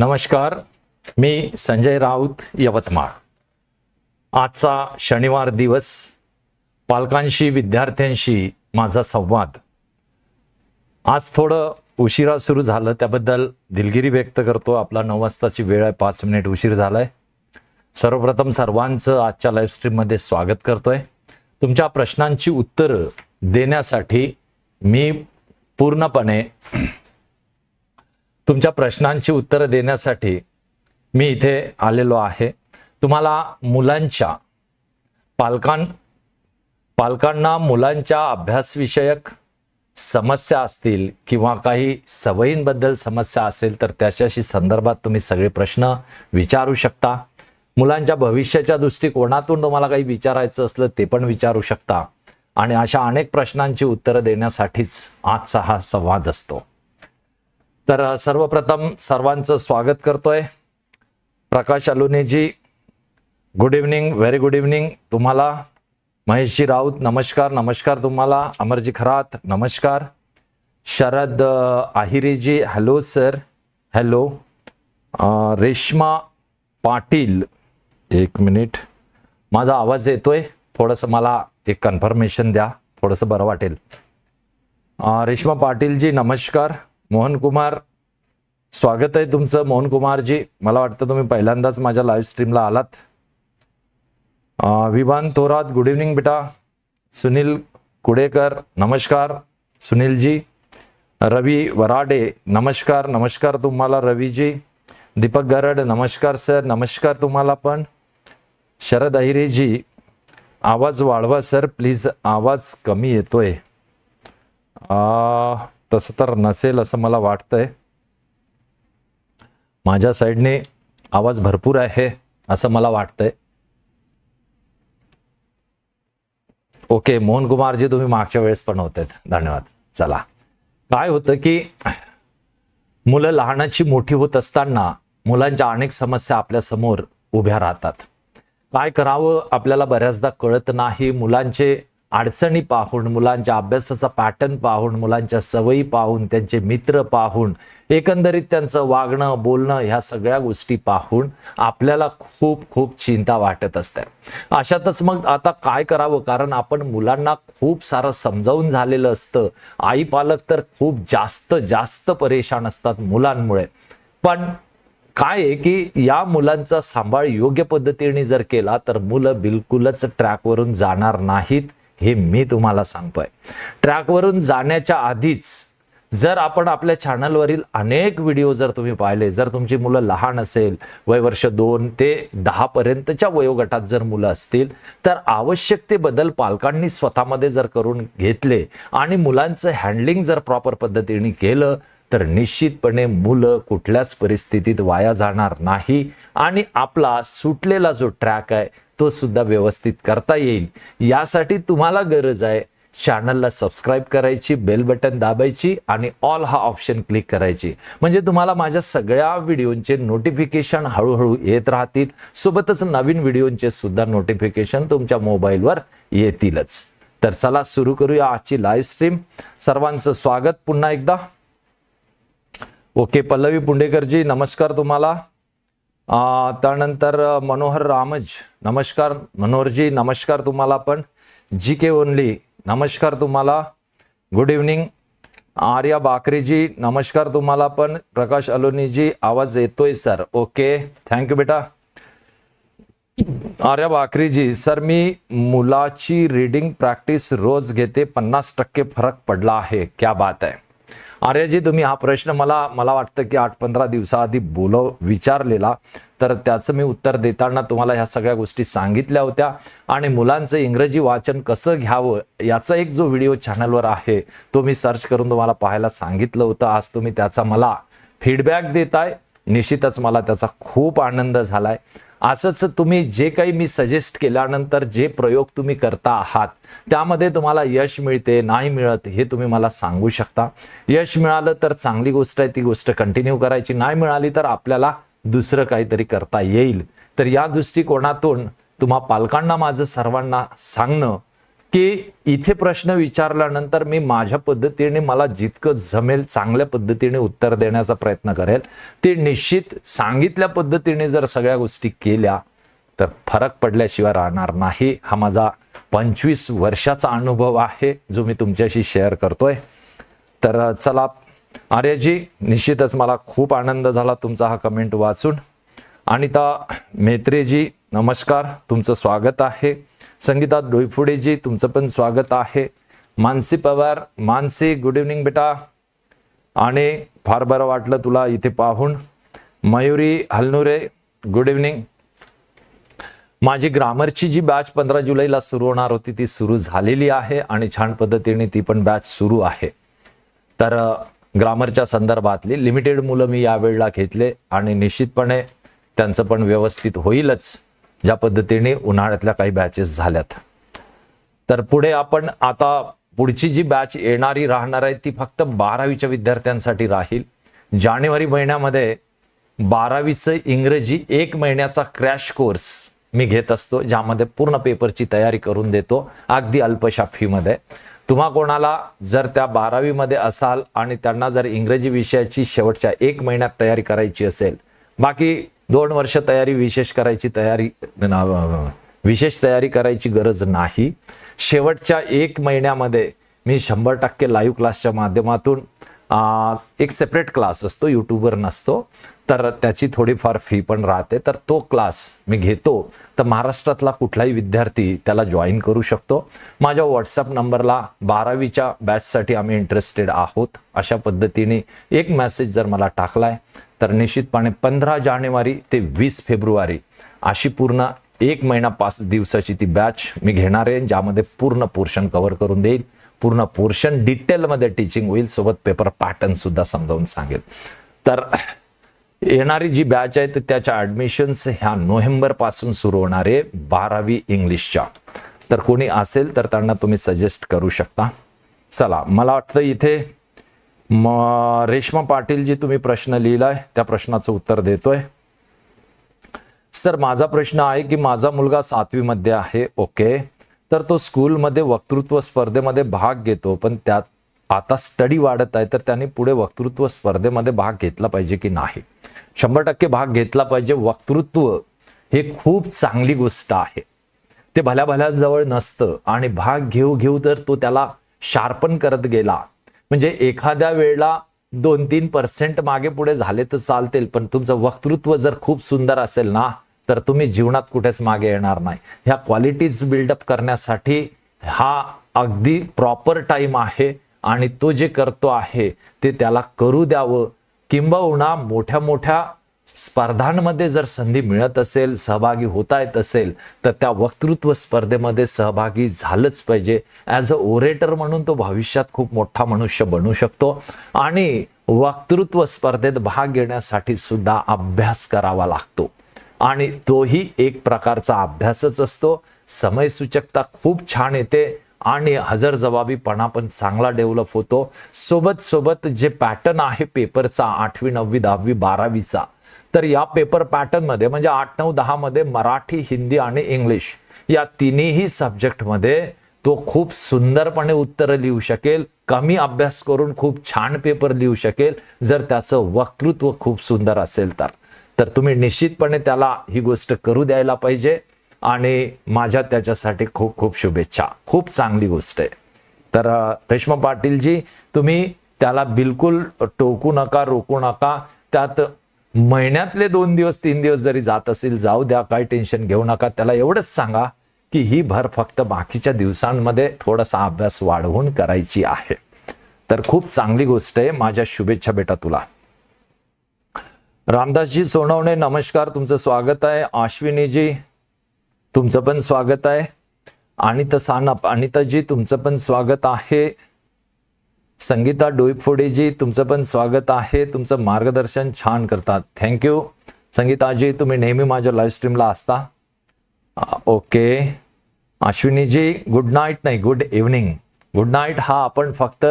नमस्कार मी संजय राऊत यवतमाळ. आजचा शनिवार दिवस पालकांशी विद्यार्थ्यांशी माझा संवाद. आज थोडं उशिरा सुरू झालं त्याबद्दल दिलगिरी व्यक्त करतो. आपला नऊ वाजताची वेळ आहे पाच मिनिट उशीर झालाय. सर्वप्रथम सर्वांचं आजच्या लाईव्ह स्ट्रीममध्ये स्वागत करतोय. तुमच्या प्रश्नांची उत्तरं देण्यासाठी मी पूर्णपणे तुमच्या प्रश्नांची उत्तरं देण्यासाठी मी इथे आलेलो आहे. तुम्हाला मुलांच्या पालकां पालकांना मुलांच्या अभ्यासविषयक समस्या असतील किंवा काही सवयींबद्दल समस्या असेल तर त्याच्याशी संदर्भात तुम्ही सगळे प्रश्न विचारू शकता. मुलांच्या भविष्याच्या दृष्टिकोनातून तुम्हाला काही विचारायचं असलं ते पण विचारू शकता. आणि अशा अनेक प्रश्नांची उत्तरं देण्यासाठीच आजचा हा संवाद असतो. तर सर्वप्रथम सर्वांचं स्वागत करतोय. Prakash अलोनेजी good evening very good evening तुम्हाला महेशजी राऊत नमस्कार नमस्कार तुम्हाला. अमरजी खरात नमस्कार. Sharad आहिरेजी hello sir hello Reshma Patil एक मिनिट माझा आवाज येतोय? थोडंसं मला एक कन्फर्मेशन द्या. थोडंसं बरं वाटेल. रेश्मा पाटीलजी नमस्कार. मोहन कुमार स्वागत आहे तुमचं मोहन कुमारजी. मला वाटतं तुम्ही पहिल्यांदाच माझ्या लाईव्ह स्ट्रीमला आलात. विभान थोरात गुड इव्हनिंग बेटा. सुनील कुडेकर नमस्कार. सुनीलजी रवी वराडे नमस्कार. नमस्कार तुम्हाला रवीजी. दीपक गरड नमस्कार सर. नमस्कार तुम्हाला पण. शरद अहिरेजी आवाज वाढवा सर. प्लीज आवाज कमी येतोय. तसं तर नसेल असं मला वाटतंय. माझ्या साईडने आवाज भरपूर आहे असं मला वाटतंय. ओके मोहन कुमारजी तुम्ही मागच्या वेळेस पण होते धन्यवाद. चला. काय होतं की मुलं लहानाची मोठी होत असताना मुलांच्या अनेक समस्या आपल्यासमोर उभ्या राहतात. काय करावं आपल्याला बऱ्याचदा कळत नाही. मुलांचे अडचणी पाहून मुलांच्या अभ्यासाचा पॅटर्न पाहून मुलांच्या सवयी पाहून त्यांचे मित्र पाहून एकंदरीत त्यांचं वागणं बोलणं ह्या सगळ्या गोष्टी पाहून आपल्याला खूप खूप चिंता वाटत असते. अशातच मग आता काय करावं? कारण आपण मुलांना खूप सारं समजावून झालेलं असतं. आई पालक तर खूप जास्त जास्त परेशान असतात मुलांमुळे. पण काय आहे की या मुलांचा सांभाळ योग्य पद्धतीने जर केला तर मुलं बिलकुलच ट्रॅकवरून जाणार नाहीत. हे मी तुम्हाला सांगतोय. ट्रॅकवरून जाण्याच्या आधीच जर आपण आपल्या चॅनलवरील अनेक व्हिडिओ जर तुम्ही पाहिले जर तुमची मुलं लहान असेल वय वर्ष दोन ते दहापर्यंतच्या वयोगटात जर मुलं असतील तर आवश्यक ते बदल पालकांनी स्वतःमध्ये जर करून घेतले आणि मुलांचं हँडलिंग जर प्रॉपर पद्धतीने केलं तर निश्चितपणे मुलं कुठल्याच परिस्थितीत वाया जाणार नाही आणि आपला सुटलेला जो ट्रॅक आहे तो सुद्धा व्यवस्थित करता येईल. यासाठी तुम्हाला गरज आहे चॅनलला सबस्क्राईब करायची बेल बटन दाबायची आणि ऑल हा ऑप्शन क्लिक करायची. म्हणजे तुम्हाला माझ्या सगळ्या व्हिडिओंचे नोटिफिकेशन हळूहळू येत राहतील. सोबतच नवीन व्हिडिओंचे सुद्धा नोटिफिकेशन तुमच्या मोबाईलवर येतीलच. तर चला सुरू करूया आजची लाईव्ह स्ट्रीम सर्वांचं स्वागत पुन्हा एकदा. ओके पल्लवी पुंडेकरजी नमस्कार तुम्हाला. त्यानंतर मनोहर रामज नमस्कार. मनोहरजी नमस्कार तुम्हाला पण. जी के ओनली नमस्कार तुम्हाला. गुड इव्हनिंग आर्या बाकरेजी नमस्कार तुम्हाला पण. प्रकाश अलोनीजी आवाज येतोय सर ओके थँक्यू बेटा. आर्या बाकरीजी सर मी मुलाची रीडिंग प्रॅक्टिस रोज घेते. पन्नास टक्के फरक पडला आहे. क्या बात आहे. आर्याजी तुम्ही हा प्रश्न मला मला वाटतं की आठ पंधरा दिवसाआधी बोलव विचारलेला. तर त्याचं मी उत्तर देताना तुम्हाला ह्या सगळ्या गोष्टी सांगितल्या होत्या. आणि मुलांचं इंग्रजी वाचन कसं घ्यावं याचा एक जो व्हिडिओ चॅनलवर आहे तो मी सर्च करून तुम्हाला पाहायला सांगितलं होतं. आज तुम्ही त्याचा मला फीडबॅक देताय. निश्चितच मला त्याचा खूप आनंद झालाय. असंच तुम्ही जे काही मी सजेस्ट केल्यानंतर जे प्रयोग तुम्ही करता आहात त्यामध्ये तुम्हाला यश मिळते नाही मिळत हे तुम्ही मला सांगू शकता. यश मिळालं तर चांगली गोष्ट आहे ती गोष्ट कंटिन्यू करायची. नाही मिळाली तर आपल्याला दुसरं काहीतरी करता येईल. तर या दृष्टिकोनातून तुम्हा पालकांना माझं सर्वांना सांगणं की इथे प्रश्न विचारल्यानंतर मी माझ्या पद्धतीने मला जितकं जमेल चांगल्या पद्धतीने उत्तर देण्याचा प्रयत्न करेल. ते निश्चित सांगितल्या पद्धतीने जर सगळ्या गोष्टी केल्या तर फरक पडल्याशिवाय राहणार नाही. हा माझा पंचवीस वर्षाचा अनुभव आहे जो मी तुमच्याशी शेअर करतोय. तर चला आर्यजी निश्चितच मला खूप आनंद झाला तुमचा हा कमेंट वाचून. अनिता मेत्रेजी नमस्कार. तुमचं स्वागत आहे. संगीता डोईफुडेजी तुमचं पण स्वागत आहे. मानसी पवार मानसी गुड इव्हनिंग बेटा. आणि फार बरं वाटलं तुला इथे पाहून. मयुरी हलनुरे गुड इव्हनिंग माझी ग्रामरची जी बॅच पंधरा जुलैला सुरू होणार होती ती सुरू झालेली आहे आणि छान पद्धतीने ती पण बॅच सुरू आहे. तर ग्रामरच्या संदर्भातली लिमिटेड मुलं मी यावेळेला घेतले आणि निश्चितपणे त्यांचं पण व्यवस्थित होईलच. ज्या पद्धतीने उन्हाळ्यातल्या काही बॅचेस झाल्यात. तर पुढे आपण आता पुढची जी बॅच येणारी राहणार आहे ती फक्त बारावीच्या विद्यार्थ्यांसाठी राहील. जानेवारी महिन्यामध्ये बारावीचं इंग्रजी एक महिन्याचा क्रॅश कोर्स मी घेत असतो ज्यामध्ये पूर्ण पेपरची तयारी करून देतो अगदी अल्पशा फीमध्ये. तुम्हा कोणाला जर त्या बारावीमध्ये असाल आणि त्यांना जर इंग्रजी विषयाची शेवटच्या एक महिन्यात तयारी करायची असेल बाकी दोन वर्ष तयारी विशेष करायची तयारी विशेष तयारी करायची गरज नाही. शेवटच्या एक महिन्यामध्ये मी शंभर टक्के लाईव्ह क्लासच्या माध्यमातून एक सेपरेट क्लास असतो यूट्यूबवर नसतो. तर त्याची थोडीफार फी पण राहते. तर तो क्लास मी घेतो. तर महाराष्ट्रातला कुठलाही विद्यार्थी त्याला जॉईन करू शकतो. माझ्या व्हॉट्सअप नंबरला बारावीच्या बॅचसाठी आम्ही इंटरेस्टेड आहोत. अशा पद्धतीने एक मेसेज जर मला टाकलाय तर निश्चितपणे पंधरा जानेवारी ते वीस फेब्रुवारी अशी पूर्ण एक महिना पाच दिवसाची ती बॅच मी घेणार आहे ज्यामध्ये पूर्ण पोर्शन कव्हर करून देईल. पूर्ण पोर्शन डिटेलमध्ये टीचिंग होईल सोबत पेपर पॅटर्न सुद्धा समजावून सांगेल. तर येणारी जी बॅच आहे तर त्याच्या ॲडमिशन्स ह्या नोव्हेंबरपासून सुरू होणार आहे बारावी इंग्लिशच्या तर कोणी असेल तर त्यांना तुम्ही सजेस्ट करू शकता. चला मला वाटतं इथे म रेश्मा पाटील जी तुम्ही प्रश्न लिहिलाय त्या प्रश्नाचं उत्तर देतोय. सर माझा प्रश्न आहे की माझा मुलगा सातवीमध्ये आहे ओके. तर तो स्कूलमध्ये वक्तृत्व स्पर्धेमध्ये भाग घेतो पण त्यात आता स्टडी वाढत आहे तर त्याने पुढे वक्तृत्व स्पर्धेमध्ये भाग घेतला पाहिजे की नाही? शंभर टक्के भाग घेतला पाहिजे. वक्तृत्व हे खूप चांगली गोष्ट आहे. ते भल्या भल्या जवळ नसतं आणि भाग घेऊ घेऊ तर तो त्याला शार्पन करत गेला. म्हणजे एखाद्या वेळेला दोन तीन पर्सेंट मागे पुढे झाले तर चालतील पण तुमचं वक्तृत्व जर खूप सुंदर असेल ना तर तुम्ही जीवनात कुठेच मागे येणार नाही. ह्या क्वालिटीज बिल्डअप करण्यासाठी हा अगदी प्रॉपर टाईम आहे आणि तो जे करतो आहे ते त्याला करू द्यावं. किंबहुना मोठ्या मोठ्या स्पर्धांमध्ये जर संधी मिळत असेल सहभागी होता येत असेल तर त्या वक्तृत्व स्पर्धेमध्ये सहभागी झालंच पाहिजे. ॲज अ ओरेटर म्हणून तो भविष्यात खूप मोठा मनुष्य बनू शकतो. आणि वक्तृत्व स्पर्धेत भाग घेण्यासाठी सुद्धा अभ्यास करावा लागतो. आणि तोही एक प्रकारचा अभ्यासच असतो. समयसूचकता खूप छान येते आणि हजरजबाबीपणा पण चांगला डेव्हलप होतो. सोबत सोबत जे पॅटर्न आहे पेपरचा आठवी नववी दहावी बारावीचा तर या पेपर पॅटर्नमध्ये म्हणजे आठ नऊ दहामध्ये मराठी हिंदी आणि इंग्लिश या तिन्ही सब्जेक्टमध्ये तो खूप सुंदरपणे उत्तरं लिहू शकेल कमी अभ्यास करून खूप छान पेपर लिहू शकेल. जर त्याचं वक्तृत्व खूप सुंदर असेल तर. तर तुम्ही निश्चितपणे त्याला ही गोष्ट करू द्यायला पाहिजे आणि माझ्या त्याच्यासाठी खूप खूप शुभेच्छा. खूप चांगली गोष्ट आहे. तर रेश्मा पाटीलजी तुम्ही त्याला बिलकुल टोकू नका रोकू नका. त्यात महिन्यातले दोन दिवस तीन दिवस जरी जात असेल जाऊ द्या काही टेन्शन घेऊ नका. त्याला एवढंच सांगा की ही भर फक्त बाकीच्या दिवसांमध्ये थोडासा अभ्यास वाढवून करायची आहे. तर खूप चांगली गोष्ट आहे. माझ्या शुभेच्छा बेटा तुला. रामदासजी सोनवणे नमस्कार तुमचं स्वागत आहे. आश्विनीजी तुमचं पण स्वागत आहे. अनिता सानप अनिताजी तुमचं पण स्वागत आहे. संगीता डोईफोडेजी तुमचं पण स्वागत आहे. तुमचं मार्गदर्शन छान करतात. थँक्यू संगीताजी तुम्ही नेहमी माझ्या लाईव्ह स्ट्रीमला असता. ओके अश्विनीजी गुड नाईट नाही गुड इव्हनिंग गुड नाईट हा आपण फक्त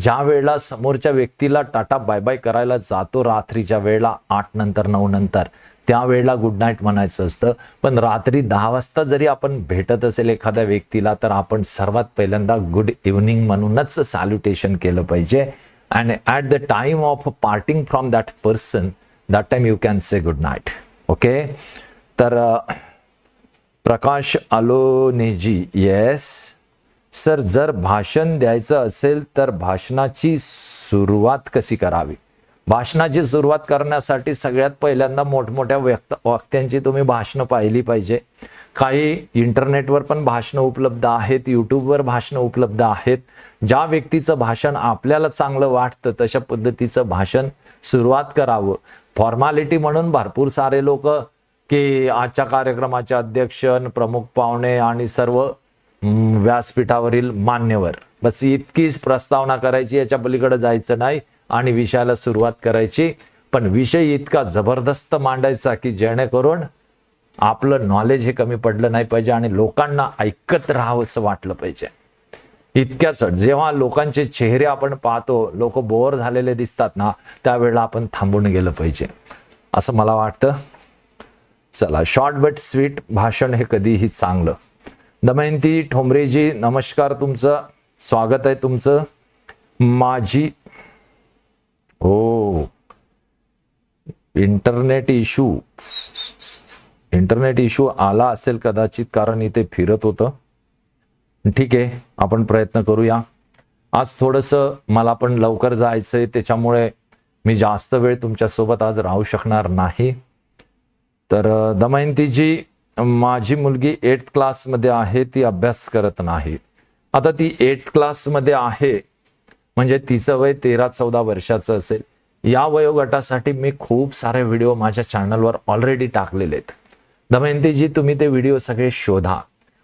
ज्या वेळेला समोरच्या व्यक्तीला टाटा बाय बाय करायला जातो रात्रीच्या वेळेला आठ नंतर नऊ नंतर त्यावेळेला गुड नाईट म्हणायचं असतं. पण रात्री दहा वाजता जरी आपण भेटत असेल एखाद्या व्यक्तीला तर आपण सर्वात पहिल्यांदा गुड इव्हनिंग म्हणूनच सॅल्युटेशन केलं पाहिजे. And at the time of parting from that person that time you can say good night okay तर प्रकाश आलोनेजी येस सर जर भाषण द्यायचं असेल तर भाषणाची सुरुवात कशी करावी? भाषणाची सुरुवात करण्यासाठी सगळ्यात पहिल्यांदा मोठमोठ्या व्यक्त वक्त्यांची तुम्ही भाषणं पाहिली पाहिजे. काही इंटरनेटवर पण भाषणं उपलब्ध आहेत यूट्यूबवर भाषणं उपलब्ध आहेत. ज्या व्यक्तीचं भाषण आपल्याला चांगलं वाटतं तशा पद्धतीचं भाषण सुरुवात करावं. फॉर्मॅलिटी म्हणून भरपूर सारे लोक की आजच्या कार्यक्रमाचे अध्यक्ष प्रमुख पाहुणे आणि सर्व व्यासपीठावरील मान्यवर. बस इतकीच प्रस्तावना करायची याच्या पलीकडे जायचं नाही आणि विषयाला सुरुवात करायची. पण विषय इतका जबरदस्त मांडायचा की जेणेकरून आपलं नॉलेज हे कमी पडलं नाही पाहिजे आणि लोकांना ऐकत राहावंसं वाटलं पाहिजे. इतक्याच जेव्हा लोकांचे चेहरे आपण पाहतो लोक बोर झालेले दिसतात ना त्यावेळेला आपण थांबून गेलं पाहिजे. असं मला वाटतं. चला शॉर्ट बट स्वीट भाषण हे कधीही चांगलं. दमयंती ठोंबरेजी नमस्कार तुमचं. स्वागत आहे तुमचं. माझी हो. Internet issue. इंटरनेट इश्यू आला असेल कदाचित कारण इथे फिरत होतं. ठीक आहे आपण प्रयत्न करूया. आज थोडंसं मला पण लवकर जायचंय त्याच्यामुळे मी जास्त वेळ तुमच्यासोबत आज राहू शकणार नाही. तर दमयंतीजी माझी मुलगी एट्थ क्लासमध्ये आहे ती अभ्यास करत नाही. आता ती एट्थ क्लासमध्ये आहे म्हणजे तिचं वय तेरा चौदा वर्षाचं असेल. या वयोगटासाठी मी खूप सारे व्हिडिओ माझ्या चॅनलवर ऑलरेडी टाकलेले आहेत. दमयंतीजी तुम्ही ते व्हिडिओ सगळे शोधा.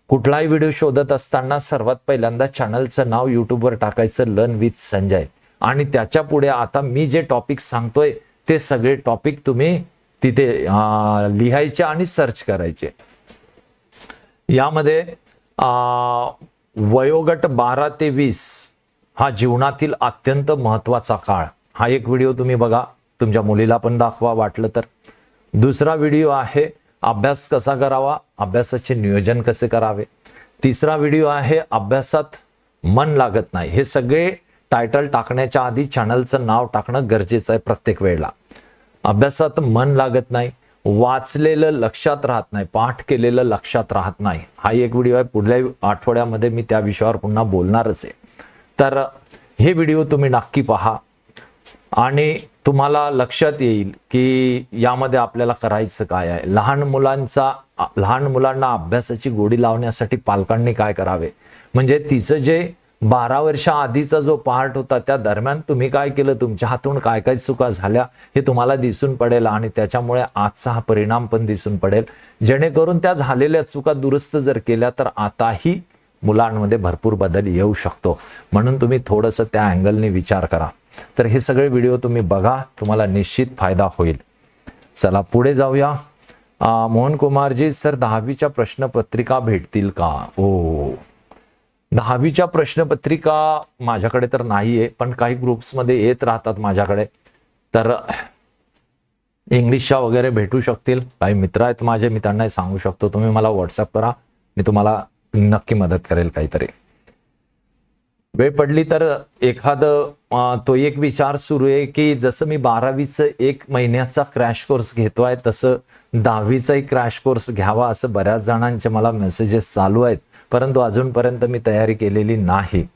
कुठलाही व्हिडिओ शोधत असताना सर्वात पहिल्यांदा चॅनलचं नाव युट्यूबवर टाकायचं लर्न विथ संजय. आणि त्याच्या पुढे आता मी जे टॉपिक सांगतोय ते सगळे टॉपिक तुम्ही तिथे लिहायचे आणि सर्च करायचे. यामध्ये वयोगट बारा ते वीस हा जीवनातील अत्यंत महत्त्वाचा काळ. हा एक व्हिडिओ तुम्ही बघा. तुमच्या मुलीला पण दाखवा वाटलं तर. दुसरा व्हिडिओ आहे अभ्यास कसा करावा? अभ्यासाचे नियोजन कसे करावे? तिसरा व्हिडिओ आहे अभ्यासात मन लागत नाही. हे सगळे टायटल टाकण्याच्या आधी चॅनलचं नाव टाकणं गरजेचं आहे प्रत्येक वेळेला. अभ्यासात मन लागत नाही वाचलेलं लक्षात राहत नाही पाठ केलेलं लक्षात राहत नाही. हा एक व्हिडिओ आहे. पुढल्या आठवड्यामध्ये मी त्या विषयावर पुन्हा बोलणारच आहे. तर हे व्हिडिओ तुम्ही नक्की पहा आणि तुम्हाला लक्षात येईल की यामध्ये आपल्याला करायचं काय आहे. लहान मुलांचा लहान मुलांना अभ्यासाची गोडी लावण्यासाठी पालकांनी काय करावे? म्हणजे तिचं जे बारा वर्षाआधीचा जो पार्ट होता त्या दरम्यान तुम्ही काय केलं? तुमच्या हातून काय काय चुका झाल्या? हे तुम्हाला दिसून पडेल आणि त्याच्यामुळे आजचा हा परिणाम पण दिसून पडेल. जेणेकरून त्या झालेल्या चुका दुरुस्त जर केल्या तर आताही मुलांमध्ये भरपूर बदल येऊ शकतो. म्हणून तुम्ही थोडंसं त्या अँगलने विचार करा. तर हे सगळे व्हिडिओ तुम्ही बघा तुम्हाला निश्चित फायदा होईल. चला पुढे जाऊया. मोहन कुमारजी सर दहावीच्या प्रश्नपत्रिका भेटतील का? ओ. दहावीच्या प्रश्नपत्रिका माझ्याकडे तर नाही आहे पण काही ग्रुप्समध्ये येत राहतात माझ्याकडे. तर इंग्लिशच्या वगैरे भेटू शकतील. काही मित्र आहेत माझे मी त्यांनाही सांगू शकतो. तुम्ही मला व्हॉट्सअप करा. मी तुम्हाला नक्की मदत करेल काहीतरी. वेळ पडली तर एखादं तो एक विचार सुरू आहे की जसं मी बारावीचं एक महिन्याचा क्रॅश कोर्स घेतोय तसं दहावीचाही क्रॅश कोर्स घ्यावा असं बऱ्याच जणांचे मला मेसेजेस चालू आहेत. परंतु अजूनपर्यंत मी तयारी केलेली नाही.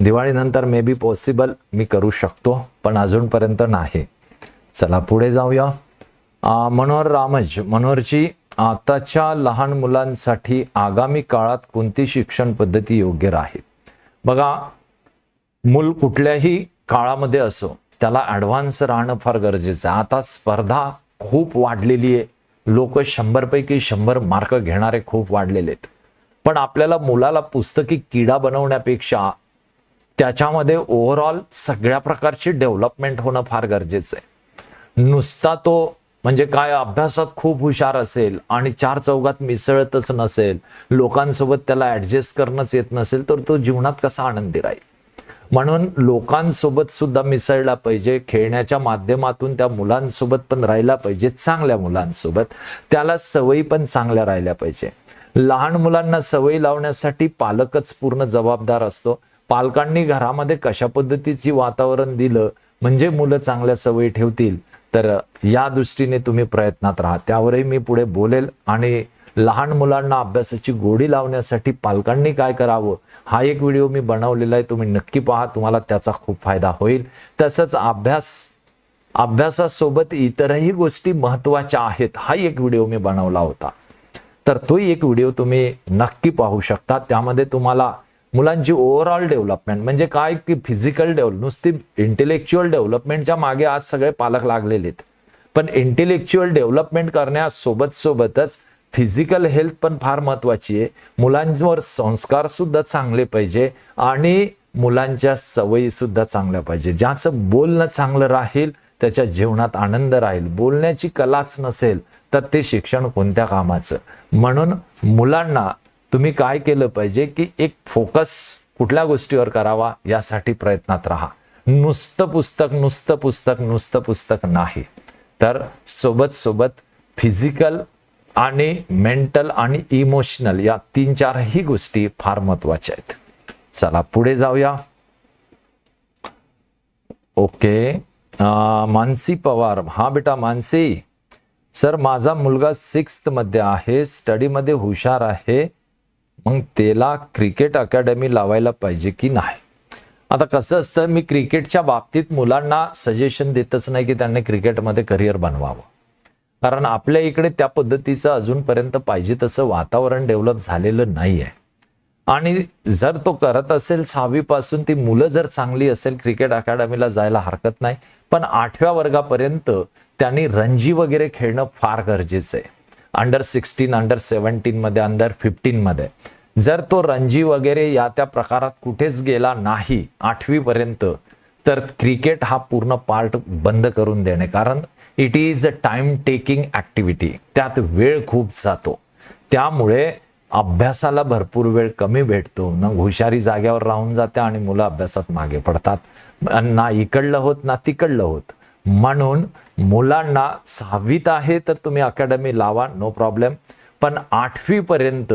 दिवाळीनंतर मे बी पॉसिबल मी करू शकतो पण अजूनपर्यंत नाही. चला पुढे जाऊया. मनोहर रामज मनोहरची आताच्या लहान मुलांसाठी आगामी काळात कोणती शिक्षण पद्धती योग्य राहील? बघा मूल कुठल्याही काळामध्ये असो त्याला ॲडव्हान्स राहणं फार गरजेचं आहे. आता स्पर्धा खूप वाढलेली आहे. लोक शंभरपैकी शंभर मार्क घेणारे खूप वाढलेले आहेत. पण आपल्याला मुलाला पुस्तकी किडा बनवण्यापेक्षा त्याच्यामध्ये ओव्हरऑल सगळ्या प्रकारची डेव्हलपमेंट होणं फार गरजेचं आहे. नुसता तो म्हणजे काय अभ्यासात खूप हुशार असेल आणि चार चौघात मिसळतच नसेल लोकांसोबत त्याला ऍडजस्ट करणंच येत नसेल तर तो जीवनात कसा आनंदी राहील? म्हणून लोकांसोबत सुद्धा मिसळला पाहिजे खेळण्याच्या माध्यमातून त्या मुलांसोबत पण राहिला पाहिजे चांगल्या मुलांसोबत. त्याला सवयी पण चांगल्या राहिल्या पाहिजे. लहान मुलांना सवयी लावण्यासाठी पालकच पूर्ण जबाबदार असतो. पालकांनी घरामध्ये कशा पद्धतीची वातावरण दिलं म्हणजे मुलं चांगल्या सवयी ठेवतील तर या दृष्टीने तुम्ही प्रयत्नात राहा. त्यावरही मी पुढे बोलेल. आणि लहान मुलांना अभ्यासाची गोडी लावण्यासाठी पालकांनी काय करावं हा एक व्हिडिओ मी बनवलेला आहे. तुम्ही नक्की पहा तुम्हाला त्याचा खूप फायदा होईल. तसंच अभ्यास अभ्यासासोबत इतरही गोष्टी महत्त्वाच्या आहेत हा एक व्हिडिओ मी बनवला होता. तर तोही एक व्हिडिओ तुम्ही नक्की पाहू शकता. त्यामध्ये तुम्हाला मुलांची ओव्हरऑल डेव्हलपमेंट म्हणजे काय की फिजिकल डेव्हलप नुसती इंटेलेक्च्युअल डेव्हलपमेंटच्या मागे आज सगळे पालक लागलेले आहेत. पण इंटेलेक्च्युअल डेव्हलपमेंट करण्यासोबत सोबतच फिजिकल हेल्थ पण फार महत्वाची आहे. मुलांवर संस्कार सुद्धा चांगले पाहिजे आणि मुलांच्या सवयी सुद्धा चांगल्या पाहिजे. ज्याचं बोलणं चांगलं राहील त्याच्या जीवनात आनंद राहील. बोलण्याची कलाच नसेल तर ते शिक्षण कोणत्या कामाचं? म्हणून मुलांना तुम्ही काय केलं पाहिजे की एक फोकस कुठल्या गोष्टीवर करावा यासाठी प्रयत्नात राहा. नुसतं पुस्तक नुसतं पुस्तक नुसतं पुस्तक नाही. तर सोबत सोबत फिजिकल आणि मेंटल आणि इमोशनल या तीन चारही गोष्टी फार महत्त्वाच्या आहेत. चला पुढे जाऊया. ओके. मानसी पवार. हा बेटा मानसी सर माझा मुलगा सिक्स्थमध्ये आहे स्टडीमध्ये हुशार आहे मग त्याला क्रिकेट अकॅडमी लावायला पाहिजे की नाही? आता कसं असतं मी क्रिकेटच्या बाबतीत मुलांना सजेशन देतच नाही की त्यांनी क्रिकेटमध्ये करिअर बनवावं. कारण आपल्या इकडे त्या पद्धतीचं अजूनपर्यंत पाहिजे तसं वातावरण डेव्हलप झालेलं नाही आहे आणि जर तो करत असेल सहावीपासून ती मुलं जर चांगली असेल क्रिकेट अकॅडमीला जायला हरकत नाही. पण आठव्या वर्गापर्यंत त्यांनी रणजी वगैरे खेळणं फार गरजेचं आहे. अंडर सिक्स्टीन अंडर सेवन्टीनमध्ये अंडर फिफ्टीन मध्ये. जर तो रणजी वगैरे या त्या प्रकारात कुठेच गेला नाही आठवीपर्यंत तर क्रिकेट हा पूर्ण पार्ट बंद करून देणे. कारण it is a time taking activity त्यात वेळ खूप जातो. त्यामुळे अभ्यासाला भरपूर वेळ कमी भेटतो. न हुशारी जाग्यावर राहून जाते आणि मुलं अभ्यासात मागे पडतात. ना इकडलं होत ना तिकडलं होत. म्हणून मुलांना सहावीत आहे तर तुम्ही अकॅडमी लावा नो प्रॉब्लेम. पण आठवीपर्यंत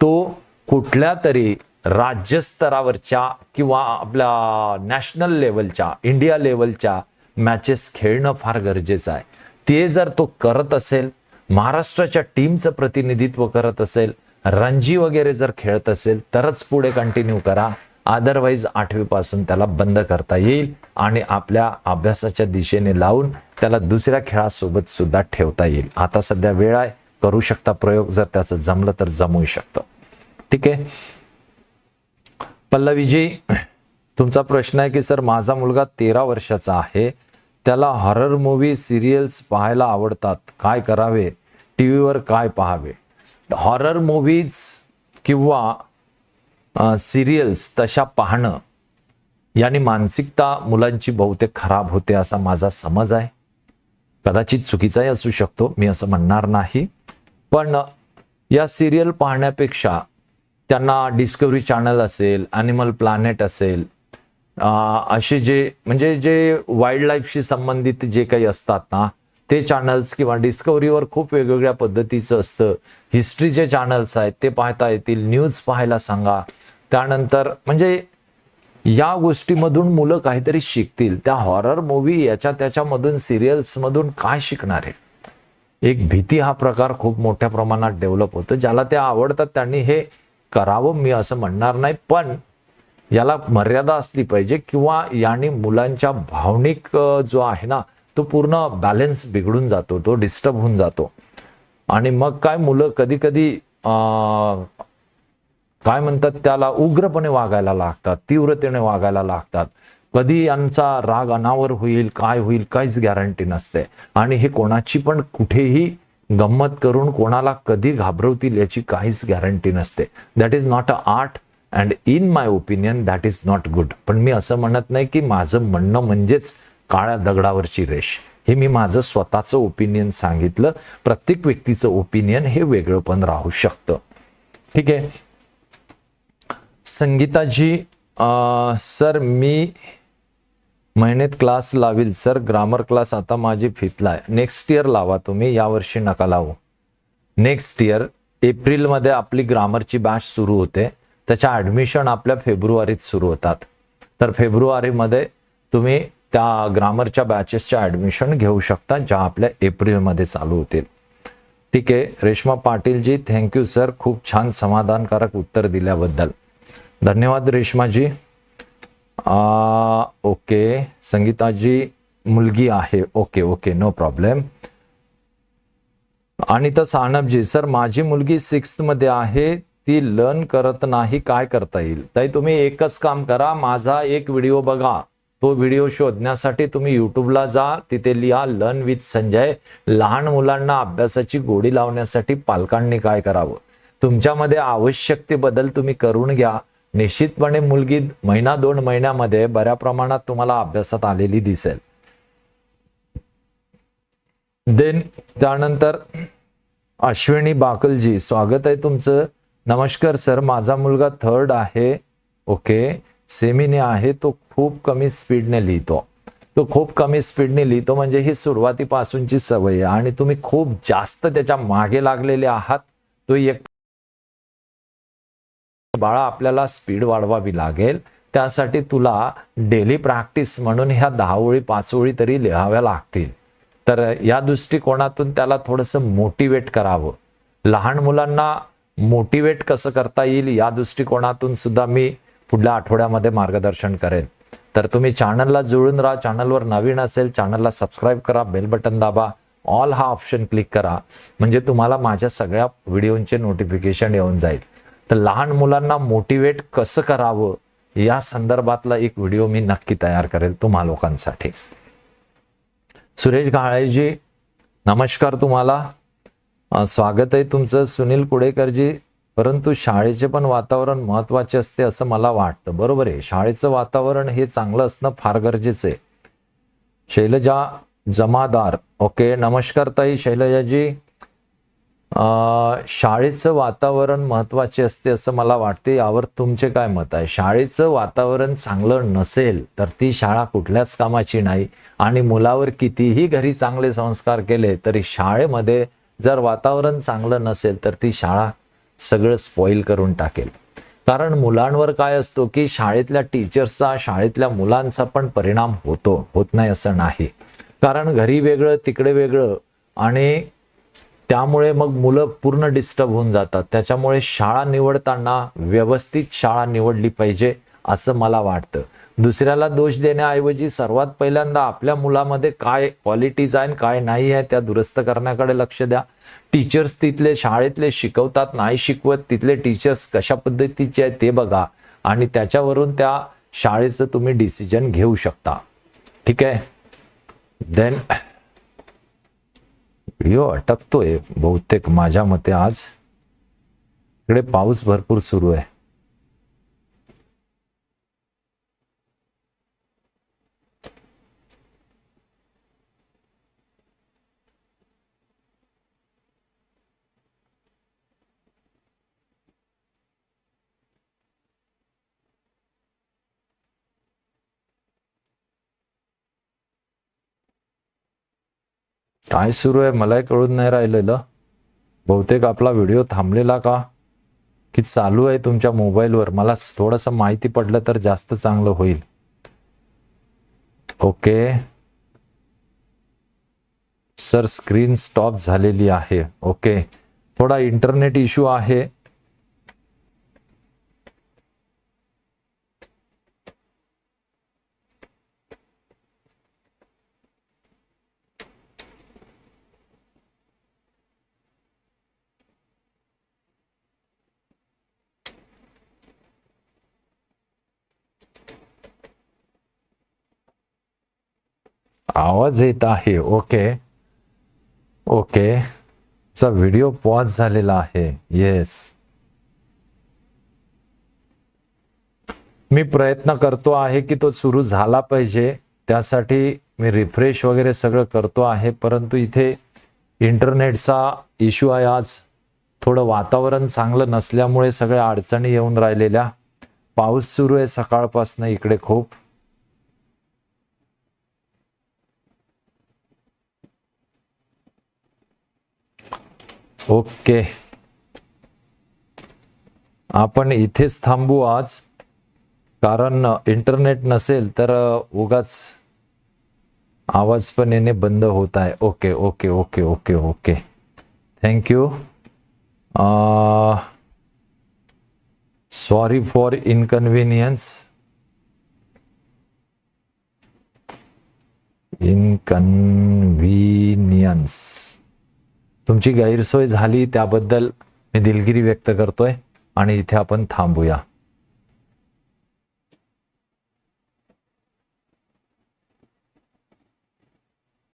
तो कुठल्या तरी राज्यस्तरावरच्या किंवा आपल्या नॅशनल लेवलच्या इंडिया लेवलच्या मॅचेस खेळणं फार गरजेचं आहे. ते जर तो करत असेल महाराष्ट्राच्या टीमचं प्रतिनिधित्व करत असेल रणजी वगैरे जर खेळत असेल तरच पुढे कंटिन्यू करा. अदरवाईज आठवीपासून त्याला बंद करता येईल आणि आपल्या अभ्यासाच्या दिशेने लावून त्याला दुसऱ्या खेळासोबत सुद्धा ठेवता येईल. आता सध्या वेळ आहे. करू शकता प्रयोग. जर त्याचं जमलं तर जमू शकतं. ठीक आहे? पल्लवीजी तुमचा प्रश्न आहे की सर माझा मुलगा तेरा वर्षाचा आहे. त्याला हॉरर मूवी सिरियल्स पाहायला आवडतात. काय करावे? टी व्हीवर काय पाहावे? हॉरर मूवीज किंवा सिरियल्स तशा पाहणं याने मानसिकता मुलांची बहुतेक खराब होते असा माझा समज आहे. कदाचित चुकीचाही असू शकतो मी असं म्हणणार नाही. पण या सिरियल पाहण्यापेक्षा त्यांना डिस्कवरी चॅनल असेल ॲनिमल प्लॅनेट असेल असे जे म्हणजे जे वाईल्ड लाईफशी संबंधित जे काही असतात ना ते चॅनल्स किंवा डिस्कवरीवर खूप वेगवेगळ्या पद्धतीचं असतं. हिस्ट्रीचे चॅनल्स आहेत ते पाहता येतील. न्यूज पाहायला सांगा. त्यानंतर म्हणजे या गोष्टीमधून मुलं काहीतरी शिकतील. त्या हॉरर मूवी याच्या त्याच्यामधून सिरियल्समधून काय शिकणार आहे? एक भीती हा प्रकार खूप मोठ्या प्रमाणात डेव्हलप होतो. ज्याला ते आवडतात त्यांनी हे करावं. मी असं म्हणणार नाही. पण याला मर्यादा असली पाहिजे किंवा याने मुलांच्या भावनिक जो आहे ना तो पूर्ण बॅलन्स बिघडून जातो तो डिस्टर्ब होऊन जातो. आणि मग काय मुलं कधी कधी काय म्हणतात त्याला उग्रपणे वागायला लागतात तीव्रतेने वागायला लागतात. कधी यांचा राग अनावर होईल काय होईल काहीच गॅरंटी नसते. आणि हे कोणाची पण कुठेही गंमत करून कोणाला कधी घाबरवतील याची काहीच गॅरंटी नसते. That is not a art and in my opinion that is not good पण मी असं म्हणत नाही की माझं म्हणणं म्हणजेच काळ्या दगडावरची रेष. हे मी माझं स्वतःचं ओपिनियन सांगितलं. प्रत्येक व्यक्तीचं ओपिनियन हे वेगळं पण राहू शकतं. ठीक आहे? संगीताजी सर मी महिन्यात क्लास लावील. सर ग्रामर क्लास आता माझी फिफ्थला आहे नेक्स्ट इयर लावा तुम्ही. यावर्षी नका लावू. नेक्स्ट इयर एप्रिलमध्ये आपली ग्रामरची बॅच सुरू होते. त्याच्या ॲडमिशन आपल्या फेब्रुवारीत सुरू होतात. तर फेब्रुवारीमध्ये तुम्ही त्या ग्रामरच्या बॅचेसच्या ॲडमिशन घेऊ शकता ज्या आपल्या एप्रिलमध्ये चालू होतील. ठीक आहे रेश्मा पाटीलजी थँक्यू सर खूप छान समाधानकारक उत्तर दिल्याबद्दल. धन्यवाद रेश्माजी. आ, ओके. संगीताजी मुलगी आहे. ओके ओके नो प्रॉब्लेम आणि तर सानपजी सर माझी मुलगी सिक्स्थमध्ये आहे. ती लर्न करत नाही. काय करता येईल? ताई तुम्ही एकच काम करा. माझा एक व्हिडिओ बघा. तो व्हिडिओ शोधण्यासाठी तुम्ही युट्यूबला जा. तिथे लिहा लर्न विथ संजय. लहान मुलांना अभ्यासाची गोडी लावण्यासाठी पालकांनी काय करावं? तुमच्यामध्ये आवश्यक ते बदल तुम्ही करून घ्या. निश्चितपणे मुलगी महिना दोन महिन्यामध्ये बऱ्या प्रमाणात तुम्हाला अभ्यासात आलेली दिसेल. देन त्यानंतर अश्विनी बाकलजी स्वागत आहे तुमचं. नमस्कार सर. माझा मुलगा थर्ड आहे. ओके सेमीने आहे तो खूप कमी स्पीडने लिहितो. तो खूप कमी स्पीडने लिहितो म्हणजे ही सुरुवातीपासूनची सवय आहे. आणि तुम्ही खूप जास्त त्याच्यामागे लागलेले आहात तो एक बाळा आपल्याला स्पीड वाढवावी लागेल. त्यासाठी तुला डेली प्रॅक्टिस म्हणून ह्या दहा ओळी पाच ओळी तरी लिहाव्या लागतील. तर या दृष्टिकोनातून त्याला थोडंसं मोटिवेट करावं. लहान मुलांना मोटिवेट कसं करता येईल या दृष्टिकोनातून सुद्धा मी पुढल्या आठवड्यामध्ये मार्गदर्शन करेन तर तुम्ही चॅनलला जुळून राहा चॅनलवर नवीन असेल चॅनलला सबस्क्राईब करा बेल बटन दाबा ऑल हा ऑप्शन क्लिक करा. म्हणजे तुम्हाला माझ्या सगळ्या व्हिडिओंचे नोटिफिकेशन येऊन जाईल. तर लहान मुलांना मोटिवेट कसं करावं या संदर्भातला एक व्हिडिओ मी नक्की तयार करेल तुम्हा लोकांसाठी. सुरेश घाळेजी नमस्कार तुम्हाला. स्वागत आहे तुमचं. सुनील कुडेकरजी परंतु शाळेचे पण वातावरण महत्त्वाचे असते असं मला वाटतं. बरोबर आहे. शाळेचं वातावरण हे चांगलं असणं फार गरजेचं आहे. शैलजा जमादार. ओके नमस्कार ताई शैलजाजी. शाळेचं वातावरण महत्त्वाचे असते असं मला वाटते. यावर तुमचे काय मत आहे? शाळेचं वातावरण चांगलं नसेल तर ती शाळा कुठल्याच कामाची नाही आणि मुलावर कितीही घरी चांगले संस्कार केले तरी शाळेमध्ये जर वातावरण चांगलं नसेल तर ती शाळा सगळं स्पॉईल करून टाकेल. कारण मुलांवर काय असतो की शाळेतल्या टीचर्सचा शाळेतल्या मुलांचा पण परिणाम होतो होत नाही असं नाही. कारण घरी वेगळं तिकडे वेगळं आणि त्यामुळे मग मुलं पूर्ण डिस्टर्ब होऊन जातात. त्याच्यामुळे शाळा निवडताना व्यवस्थित शाळा निवडली पाहिजे असं मला वाटतं. दुसऱ्याला दोष देण्याऐवजी सर्वात पहिल्यांदा आपल्या मुलामध्ये काय क्वालिटीज आहे आणि काय नाही आहे त्या दुरुस्त करण्याकडे लक्ष द्या. टीचर्स तिथले शाळेतले शिकवतात नाही शिकवत तिथले टीचर्स कशा पद्धतीचे आहेत ते बघा. आणि त्याच्यावरून त्या शाळेचं तुम्ही डिसिजन घेऊ शकता. ठीक आहे? देन व्हिडिओ अटकतोय बहुतेक माझ्या मते आज. इकडे पाऊस भरपूर सुरू आहे. काय सुरू आहे? मलाही कळून नाही राहिलेलं. बहुतेक आपला व्हिडिओ थांबलेला का? की चालू आहे तुमच्या मोबाईलवर? मला थोडंसं माहिती पडलं तर जास्त चांगलं होईल. ओके. सर स्क्रीन स्टॉप झालेली आहे. ओके. थोडा इंटरनेट इश्यू आहे. आवाज येत आहे. ओके. ओके. चा व्हिडिओ पॉज झालेला आहे. येस मी प्रयत्न करतो आहे की तो सुरू झाला पाहिजे. त्यासाठी मी रिफ्रेश वगैरे सगळं करतो आहे. परंतु इथे इंटरनेटचा इश्यू आहे आज. थोडं वातावरण चांगलं नसल्यामुळे सगळ्या अडचणी येऊन राहिलेल्या. पाऊस सुरू आहे सकाळपासून इकडे खूप. ओके। आपण इथेच थांबू आज, कारण इंटरनेट नसेल तर उगाच आवाज़ पण बंद होत आहे. Okay okay okay okay okay. Thank you sorry for inconvenience inconvenience तुमची गैरसोय झाली त्याबद्दल मी दिलगिरी व्यक्त करतोय आणि इथे आपण थांबूया.